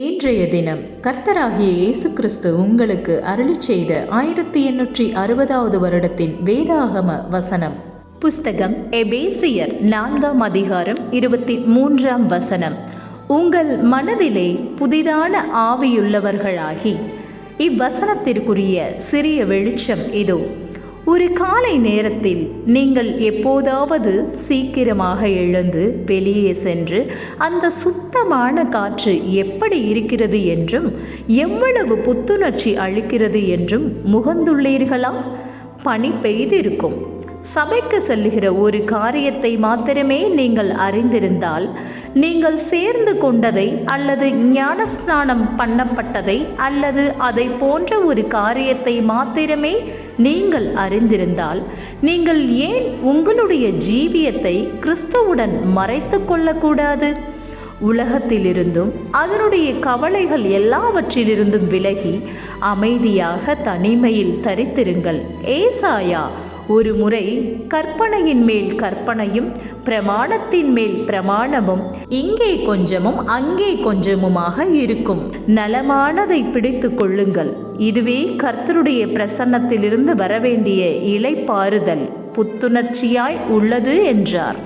இன்றைய தினம் கர்த்தராகிய இயேசு கிறிஸ்து உங்களுக்கு அருளிச் செய்த ஆயிரத்தி எண்ணூற்றி அறுபதாவது வருடத்தின் வேதாகம வசனம். புஸ்தகம் எபேசியர் நான்காம் அதிகாரம் இருபத்தி மூன்றாம் வசனம். உங்கள் மனதிலே புதிதான ஆவியுள்ளவர்களாகி. இவ்வசனத்திற்குரிய சிறிய வெளிச்சம் இதோ. ஒரு காலை நேரத்தில் நீங்கள் எப்போதாவது சீக்கிரமாக எழுந்து வெளியே சென்று அந்த சுத்தமான காற்று எப்படி இருக்கிறது என்றும் எவ்வளவு புத்துணர்ச்சி அளிக்கிறது என்றும் முகந்துள்ளீர்களா? பனி பெய்திருக்கும். சபைக்கு செல்லுகிற ஒரு காரியத்தை மாத்திரமே நீங்கள் அறிந்திருந்தால் நீங்கள் சேர்ந்து கொண்டதை அல்லது ஞானஸ்நானம் பண்ணப்பட்டதை அல்லது அதை போன்ற ஒரு காரியத்தை மாத்திரமே நீங்கள் அறிந்திருந்தால் நீங்கள் ஏன் உங்களுடைய ஜீவியத்தை கிறிஸ்துவுடன் மறைத்து கொள்ளக்கூடாது? உலகத்திலிருந்தும் அதனுடைய கவலைகள் எல்லாவற்றிலிருந்தும் விலகி அமைதியாக தனிமையில் தரித்திருங்கள். ஏசாயா ஒரு முறை கற்பனையின் மேல் கற்பனையும் பிரமாணத்தின் மேல் பிரமாணமும் இங்கே கொஞ்சமும் அங்கே கொஞ்சமுமாக இருக்கும். நலமானதை பிடித்து கொள்ளுங்கள். இதுவே கர்த்தருடைய பிரசன்னத்திலிருந்து வரவேண்டிய இலைப்பாறுதல் புத்துணர்ச்சியாய் உள்ளது என்றார்.